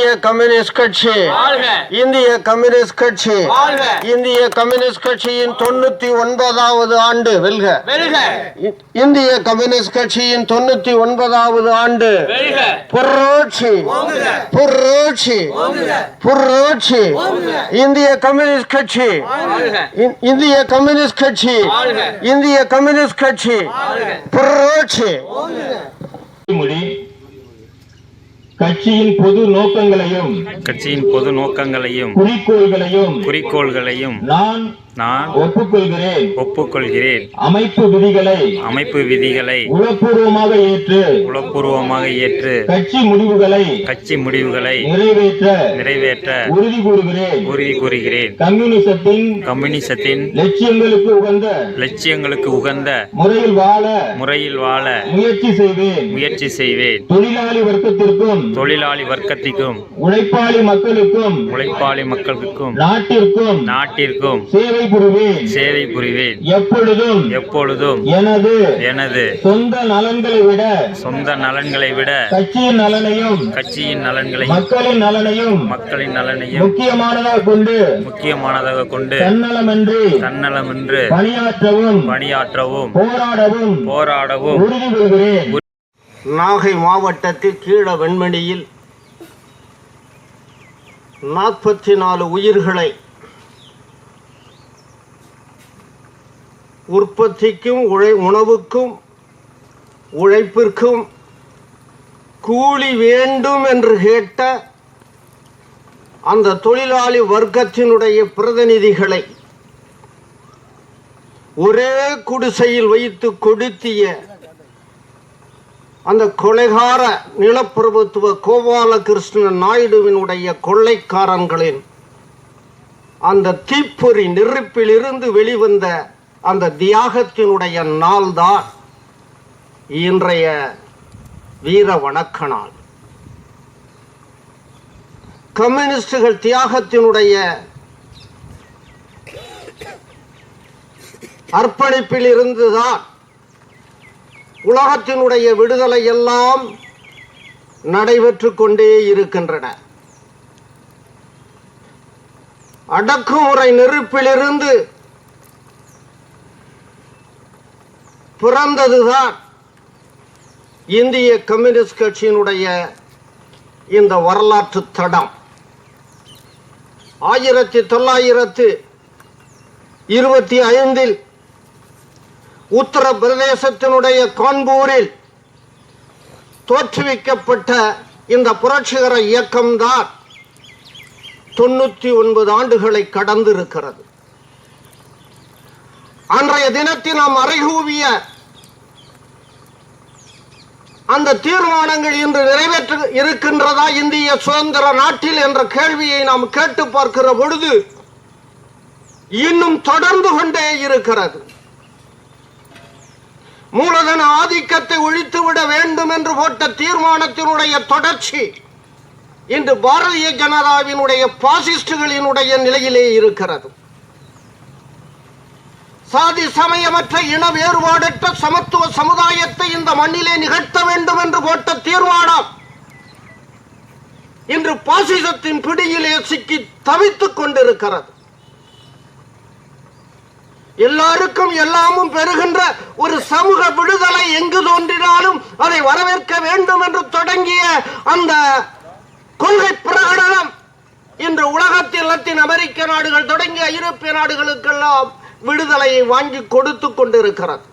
இந்திய கம்யூனிஸ்ட் கட்சி. வாழ்க. இந்திய கம்யூனிஸ்ட் கட்சி. வாழ்க. இந்திய கம்யூனிஸ்ட் கட்சியின் தொண்ணூத்தி ஒன்பதாவது ஆண்டு. வெல்க. இந்திய கம்யூனிஸ்ட் கட்சியின் தொண்ணூத்தி ஒன்பதாவது ஆண்டு. வெல்க. புரட்சி. புரட்சி. புரட்சி. இந்திய கம்யூனிஸ்ட் கட்சி. இந்திய கம்யூனிஸ்ட் கட்சி. வாழ்க. இந்திய கம்யூனிஸ்ட் கட்சி. புரட்சி. மொழி கட்சியின் பொது நோக்கங்களையும் கட்சியின் பொது நோக்கங்களையும் குறிக்கோள்களையும் குறிக்கோள்களையும் நான் நான் ஒப்புக்கொள்கிறேன். ஒப்புக்கொள்கிறேன். அமைப்பு விதிகளை அமைப்பு விதிகளை உளப்பூர்வமாக ஏற்று உளப்பூர்வமாக ஏற்று கட்சி முடிவுகளை கட்சி முடிவுகளை நிறைவேற்ற நிறைவேற்ற உறுதி கூறுகிறேன். உறுதி கூறுகிறேன். கம்யூனிசத்தின் கம்யூனிசத்தின் லட்சியங்களுக்கு உகந்த லட்சியங்களுக்கு உகந்த முறையில் வாழ முறையில் வாழ முயற்சி செய்வேன். முயற்சி செய்வேன். தொழிலாளி வர்க்கத்திற்கும் தொழிலாளி வர்க்கத்திற்கும் உழைப்பாளி மக்களுக்கும் உழைப்பாளி மக்களுக்கும் நாட்டிற்கும் நாட்டிற்கும் சேவை புரிவேன். சேவை புரிவேன். எப்பொழுதும். எப்பொழுதும். எனது. எனது. சொந்த நலன்களை விட. சொந்த நலன்களை விட. கட்சியின் நலனையும். கட்சியின் நலன்களையும். மக்களின் நலனையும். மக்களின் நலனையும். முக்கியமானதாக கொண்டு. முக்கியமானதாக கொண்டு. தன்னலமின்றி. தன்னலமின்றி. பணியாற்றவும். பணியாற்றவும். போராடவும். போராடவும். உறுதி கொள்கிறேன் நாகை மாவட்டத்தில் கீழ வெண்மணியில் நாற்பத்தி நாலு உயிர்களை உற்பத்திக்கும் உழை உணவுக்கும் உழைப்பிற்கும் கூலி வேண்டும் என்று கேட்ட அந்த தொழிலாளி வர்க்கத்தினுடைய பிரதிநிதிகளை ஒரே குடிசையில் வைத்து கொடுத்திய அந்த கொலைகார நிலப்பிரபுத்துவ கோபாலகிருஷ்ணன் நாயுடுவினுடைய கொள்ளைக்காரன்களின் அந்த தீப்பொறி நெருப்பிலிருந்து வெளிவந்த அந்த தியாகத்தினுடைய நாள்தான் இன்றைய வீர வணக்க நாள். கம்யூனிஸ்டுகள் தியாகத்தினுடைய அர்ப்பணிப்பில் இருந்துதான் உலகத்தினுடைய விடுதலை எல்லாம் நடைபெற்று கொண்டே இருக்கின்றன. அடக்குமுறை நெருப்பிலிருந்து பிறந்ததுதான் இந்திய கம்யூனிஸ்ட் கட்சியினுடைய இந்த வரலாற்று தடம். ஆயிரத்தி தொள்ளாயிரத்து இருபத்தி ஐந்தில் உத்தரப்பிரதேசத்தினுடைய கான்பூரில் தோற்றுவிக்கப்பட்ட இந்த புரட்சிகர இயக்கம்தான் தொண்ணூற்றி ஒன்பது ஆண்டுகளை கடந்திருக்கிறது. அன்றைய தினத்தில் நாம் அறைகூவிய அந்த தீர்மானங்கள் இன்று நிறைவேற்று இருக்கின்றதா இந்திய சுதந்திர நாட்டில் என்ற கேள்வியை நாம் கேட்டு பார்க்கிற பொழுது இன்னும் தொடர்ந்து கொண்டே இருக்கிறது. மூலதன ஆதிக்கத்தை ஒழித்துவிட வேண்டும் என்று போட்ட தீர்மானத்தினுடைய தொடர்ச்சி இன்று பாரதிய ஜனதாவினுடைய பாசிஸ்டுகளினுடைய நிலையிலே இருக்கிறது. சாதி சமயமற்ற இன வேறுபாடற்ற சமத்துவ சமுதாயத்தை இந்த மண்ணிலே நிகழ்த்த வேண்டும் என்று போட்ட தீர்மானம் இன்று பாசிசத்தின் பிடியிலே சிக்கி தவித்துக் கொண்டிருக்கிறது. எல்லாருக்கும் எல்லாமும் பெறுகின்ற ஒரு சமூக விடுதலை எங்கு தோன்றினாலும் அதை வரவேற்க வேண்டும் என்று தொடங்கிய அந்த கொள்கை பிரகடனம் இன்று உலகத்தில் லத்தீன் அமெரிக்க நாடுகள் தொடங்கிய ஐரோப்பிய நாடுகளுக்கெல்லாம் விடுதலையை வாங்கி கொடுத்து கொண்டிருக்கிறது.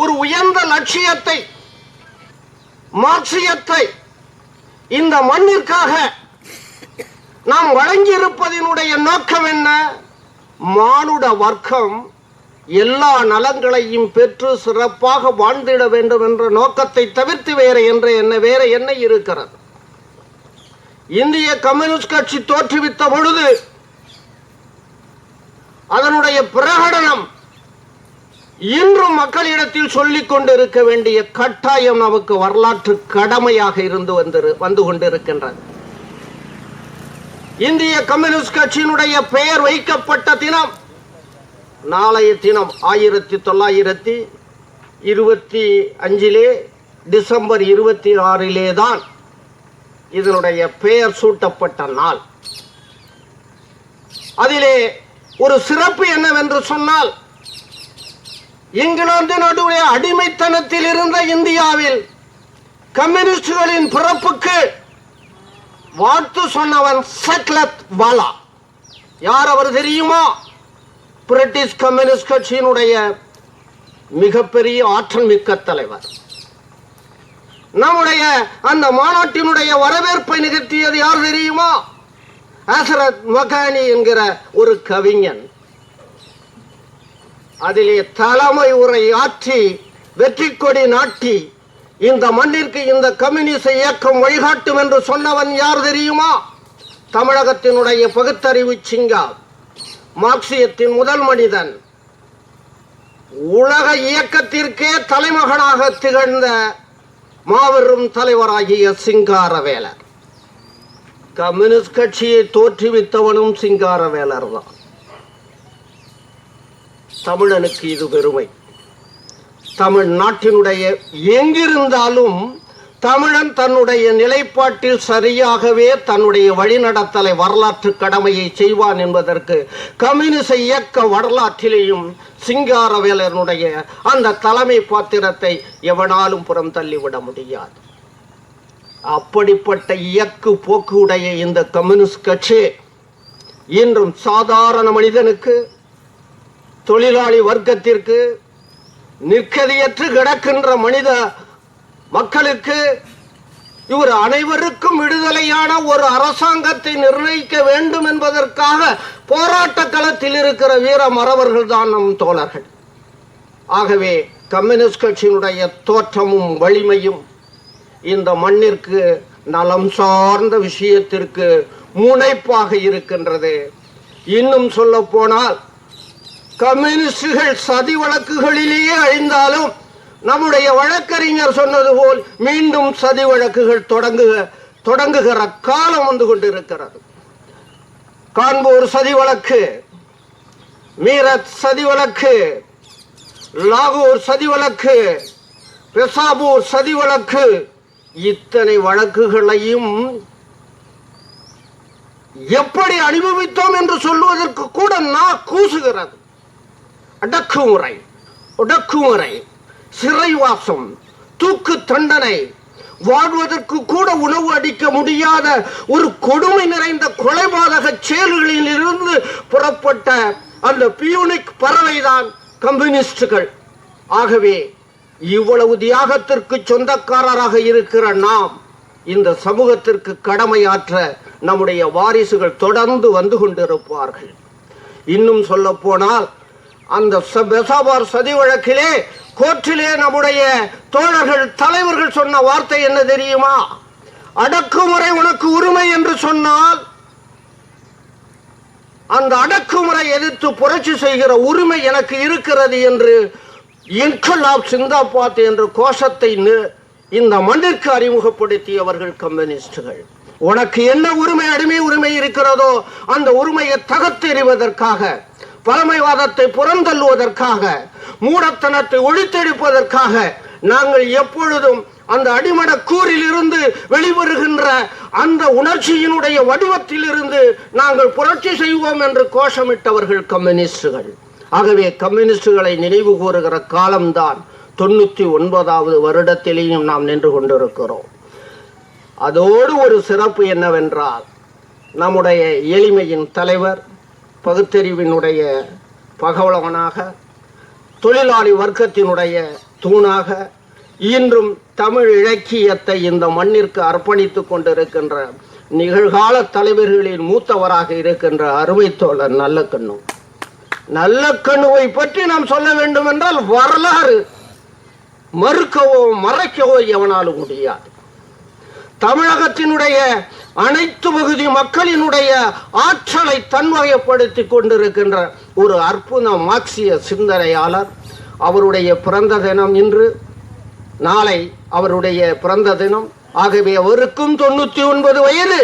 ஒரு உயர்ந்த லட்சியத்தை மார்க்சியத்தை இந்த மண்ணிற்காக நாம் வழங்கியிருப்பதனுடைய நோக்கம் என்ன? மானுட வர்க்கம் எல்லா நலங்களையும் பெற்று சிறப்பாக வாழ்ந்திட வேண்டும் என்ற நோக்கத்தை தவிர்த்து வேறு என்ற என்ன வேற என்ன இருக்கிறது? இந்திய கம்யூனிஸ்ட் கட்சி தோற்றுவித்த பொழுது அதனுடைய பிரகடனம் இன்றும் மக்களிடத்தில் சொல்லிக் கொண்டிருக்க வேண்டிய கட்டாயம் நமக்கு வரலாற்று கடமையாக இருந்து வந்து வந்து கொண்டிருக்கின்றது. இந்திய கம்யூனிஸ்ட் கட்சியினுடைய பெயர் வைக்கப்பட்ட தினம் நாளைய தினம் ஆயிரத்தி தொள்ளாயிரத்தி இருபத்தி அஞ்சிலே டிசம்பர் இருபத்தி ஆறிலே தான் இதனுடைய பெயர் சூட்டப்பட்ட நாள். அதிலே ஒரு சிறப்பு என்னவென்று சொன்னால் இங்கிலாந்தினுடைய அடிமைத்தனத்தில் இருந்த இந்தியாவில் கம்யூனிஸ்டுகளின் பிறப்புக்கு வாழ்த்து சொன்னவன் சக்லத் வாலா. யார் அவர் தெரியுமா? பிரிட்டிஷ் கம்யூனிஸ்ட் கட்சியினுடைய மிகப்பெரிய ஆற்றல் மிக்க தலைவர். நம்முடைய அந்த மாநாட்டினுடைய வரவேற்பை நிகழ்த்தியது யார் தெரியுமா? ஹசரத் மகானி என்கிற ஒரு கவிஞன். அதிலே தலைமை உரை ஆற்றி வெற்றி கொடி நாட்டி இந்த மண்ணிற்கு இந்த கம்யூனிச இயக்கம் வழிகாட்டும் என்று சொன்னவன் யார் தெரியுமா? தமிழகத்தினுடைய பகுத்தறிவு சிங்கா மார்க்சியத்தின் முதல் மனிதன். உலக இயக்கத்திற்கே தலைமகனாக திகழ்ந்த மாபெரும் தலைவராகிய சிங்காரவேலர். கம்யூனிஸ்ட் கட்சியை தோற்றுவித்தவனும் சிங்காரவேலர் தான் தமிழனுக்கு இது பெருமை. தமிழ்நாட்டினுடைய எங்கிருந்தாலும் தமிழன் தன்னுடைய நிலைப்பாட்டில் சரியாகவே தன்னுடைய வழிநடத்தலை வரலாற்று கடமையை செய்வான் என்பதற்கு கம்யூனிச இயக்க வரலாற்றிலேயும் சிங்காரவேலனுடைய அந்த தலைமை பாத்திரத்தை எவனாலும் புறம் தள்ளிவிட முடியாது. அப்படிப்பட்ட இயக்கு போக்கு உடைய இந்த கம்யூனிஸ்ட் கட்சி இன்றும் சாதாரண மனிதனுக்கு தொழிலாளி வர்க்கத்திற்கு நிற்கதியற்று கிடக்கின்ற மனித மக்களுக்கு இவர் அனைவருக்கும் விடுதலையான ஒரு அரசாங்கத்தை நிர்ணயிக்க வேண்டும் என்பதற்காக போராட்ட களத்தில் இருக்கிற வீர மறவர்கள் தான் நம் தோழர்கள். ஆகவே கம்யூனிஸ்ட் கட்சியினுடைய தோற்றமும் வலிமையும் இந்த மண்ணிற்கு நலம் சார்ந்த விஷயத்திற்கு முனைப்பாக இருக்கின்றது. இன்னும் சொல்ல போனால் கம்யூனிஸ்டுகள் சதி வழக்குகளிலேயே அழிந்தாலும் நம்முடைய வழக்கறிஞர் சொன்னது போல் மீண்டும் சதி வழக்குகள் தொடங்குக தொடங்குகிற காலம் வந்து கொண்டிருக்கிறது. கான்பூர் சதி வழக்கு மீரத் சதி வழக்கு லாகூர் சதி வழக்கு பெசாபூர் சதி வழக்கு இத்தனை வழக்குகளையும் எப்படி அனுபவித்தோம் என்று சொல்வதற்கு கூட நான் கூசுகிறது. அடக்குமுறை ஒடுக்குமுறை சிறைவாசம் தூக்கு தண்டனை வாழ்வதற்கு கூட உணவு அடிக்க முடியாத ஒரு கொடுமை நிறைந்த கொலைபாதக செயல்களில் இருந்து புறப்பட்ட அந்த பியூனிக் பறவைதான் கம்யூனிஸ்டுகள். ஆகவே இவ்வளவு தியாகத்திற்கு சொந்தக்காரராக இருக்கிற நாம் இந்த சமூகத்திற்கு கடமையாற்ற நம்முடைய வாரிசுகள் தொடர்ந்து வந்து கொண்டிருப்பார்கள். இன்னும் சொல்ல போனால் அந்த பெசாபார் சதி வழக்கிலே கோர்ட்டிலே நம்முடைய தோழர்கள் தலைவர்கள் சொன்ன வார்த்தை என்ன தெரியுமா? அடக்குமுறை உனக்கு உரிமை என்று சொன்னால் அந்த அடக்குமுறை எதிர்த்து புரட்சி செய்கிற உரிமை எனக்கு இருக்கிறது என்று இன்கலாப் சிந்தாபாத் என்ற கோஷத்தை இந்த மண்ணிற்கு அறிமுகப்படுத்தியவர்கள் கம்யூனிஸ்டுகள். உனக்கு என்ன உரிமை அடிமை உரிமை இருக்கிறதோ அந்த உரிமையை தகத்தெறிவதற்காக பழமைவாதத்தை புறந்தள்ளுவதற்காக மூடத்தனத்தை ஒழித்தெடுப்பதற்காக நாங்கள் எப்பொழுதும் அந்த அடிமட கூறில் இருந்து வெளிவருகின்ற அந்த உணர்ச்சியினுடைய வடிவத்தில் இருந்து நாங்கள் புரட்சி செய்வோம் என்று கோஷமிட்டவர்கள் கம்யூனிஸ்டுகள். ஆகவே கம்யூனிஸ்டுகளை நினைவு கூறுகிற காலம்தான் தொண்ணூற்றி ஒன்பதாவது வருடத்திலேயும் நாம் நின்று கொண்டிருக்கிறோம். அதோடு ஒரு சிறப்பு என்னவென்றால் நம்முடைய எளிமையின் தலைவர் பகுத்தறிவினுடைய பகவலவனாக தொழிலாளி வர்க்கத்தினுடைய தூணாக இன்றும் தமிழ் இலக்கியத்தை இந்த மண்ணிற்கு அர்ப்பணித்துக் கொண்டிருக்கின்ற நிகழ்கால தலைவர்களின் மூத்தவராக இருக்கின்ற அருமைத்தோழர் நல்ல கண்ணும் நல்ல கணுவை பற்றி நாம் சொல்ல வேண்டும் என்றால் வரலாறு மறுக்கவோ மறைக்கவோ எவனாலும் முடியாது. தமிழகத்தினுடைய அனைத்து பகுதி மக்களினுடைய ஆற்றலை தன்வகைப்படுத்தி கொண்டிருக்கின்ற ஒரு அற்புத மார்க்சிய சிந்தனையாளர் அவருடைய பிறந்த தினம் இன்று நாளை அவருடைய பிறந்த தினம். ஆகவே அவருக்கும் தொண்ணூத்தி ஒன்பது வயது.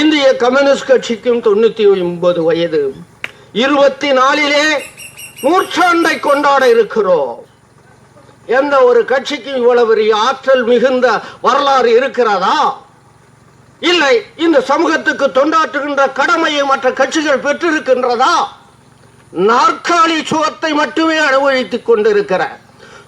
இந்திய கம்யூனிஸ்ட் கட்சிக்கும் தொண்ணூத்தி ஒன்பது வயது. இருபத்தி நாலிலே நூற்றாண்டை கொண்டாட இருக்கிறோம். எந்த ஒரு கட்சிக்கும் இவ்வளவு பெரிய ஆற்றல் மிகுந்த வரலாறு இருக்கிறதா? இல்லை இந்த சமூகத்துக்கு தொண்டாற்றுகின்ற கடமையை மற்ற கட்சிகள் பெற்றிருக்கின்றதா? நாற்காலி சுகத்தை மட்டுமே அனுபவித்துக் கொண்டிருக்கிற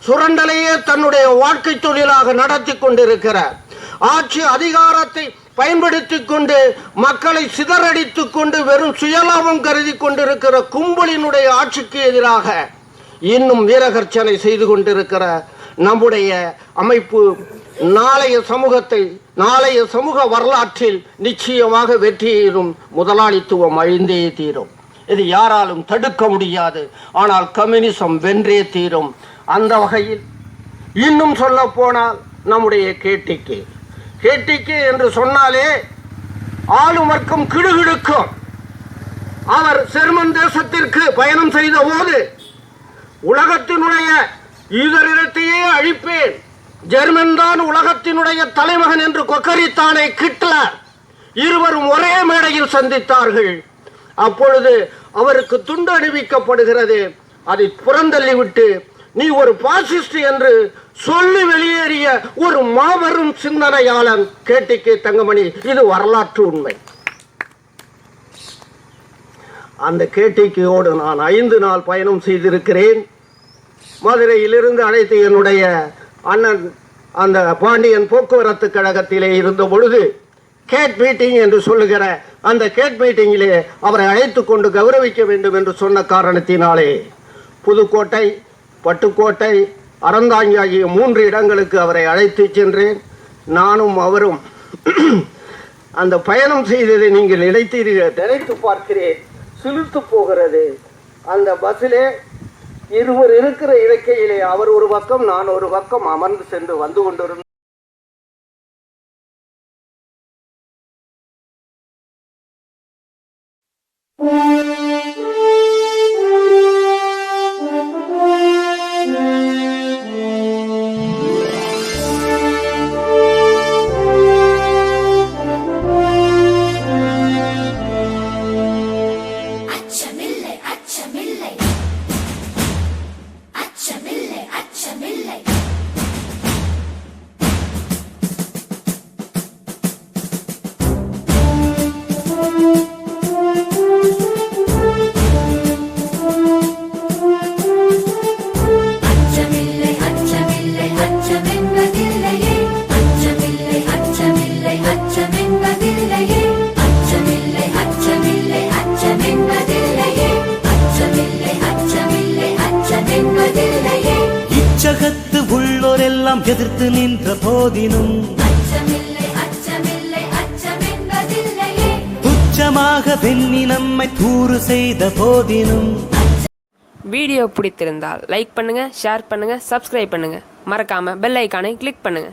சுரண்டலையே தன்னுடைய வாழ்க்கை தொழிலாக நடத்தி கொண்டிருக்கிற ஆட்சி அதிகாரத்தை பயன்படுத்திக் கொண்டு மக்களை சிதறடித்துக் கொண்டு வெறும் சுயலாபம் கருதி கொண்டிருக்கிற கும்பலினுடைய ஆட்சிக்கு எதிராக இன்னும் வீரகர்ச்சனை செய்து கொண்டிருக்கிற நம்முடைய அமைப்பு நாளைய சமூகத்தை நாளைய சமூக வரலாற்றில் நிச்சயமாக வெற்றியேறும் முதலாளித்துவம் அழிந்தே தீரும். இது யாராலும் தடுக்க முடியாது. ஆனால் கம்யூனிசம் வென்றே தீரும். அந்த வகையில் இன்னும் சொல்ல போனால் நம்முடைய கேட்டிக்கு கேட்டிக்கு என்று சொன்னாலே ஆளும் கிடுகிடுக்கும். அவர் செர்மன் தேசத்திற்கு பயணம் செய்த போது உலகத்தினுடைய ஈதரிடத்தையே அழிப்பேன். ஜெர்மன் தான் உலகத்தினுடைய தலைமகன் என்று கொக்கரித்தானை கிட்லர் இருவரும் ஒரே மேடையில் சந்தித்தார்கள். அப்பொழுது அவருக்கு துண்டு அணிவிக்கப்படுகிறது. அதை புறந்தள்ளிவிட்டு நீ ஒரு பாசிஸ்ட் என்று சொல்லி வெளியேறிய ஒரு மாபெரும் சிந்தனையாளன் கேட்டிக்கு தங்கமணி இது வரலாற்று உண்மை. அந்த கேட்டிக்கையோடு நான் ஐந்து நாள் பயணம் செய்திருக்கிறேன். மதுரையிலிருந்து அழைத்து என்னுடைய அண்ணன் அந்த பாண்டியன் போக்குவரத்து கழகத்திலே இருந்த பொழுது கேட் மீட்டிங் என்று சொல்லுகிற அந்த கேட் மீட்டிங்கிலே அவரை அழைத்து கொண்டு கௌரவிக்க வேண்டும் என்று சொன்ன காரணத்தினாலே புதுக்கோட்டை பட்டுக்கோட்டை அறந்தாங்கி ஆகிய மூன்று இடங்களுக்கு அவரை அழைத்து சென்றேன். நானும் அவரும் அந்த பயணம் செய்ததை நீங்கள் நினைத்தீர்கள். நினைத்து பார்க்கிறேன். சிலிர்த்து போகிறது. அந்த பஸ்ஸிலே இருவர் இருக்கிற இருக்கையிலே அவர் ஒரு பக்கம் நான் ஒரு பக்கம் அமர்ந்து சென்று வந்து கொண்டிருந்தோம் அச்சமில்லை எதிர்த்து நின்ற போதினும் அச்சமில்லை அச்சமில்லை அச்சமென்பதில்லையே. துச்சமாக வெண்ணி நம்மை தூறு செய்த போதினும் வீடியோ பிடித்திருந்தால் லைக் பண்ணுங்க ஷேர் பண்ணுங்க சப்ஸ்கிரைப் பண்ணுங்க. மறக்காம பெல் ஐகானை கிளிக் பண்ணுங்க.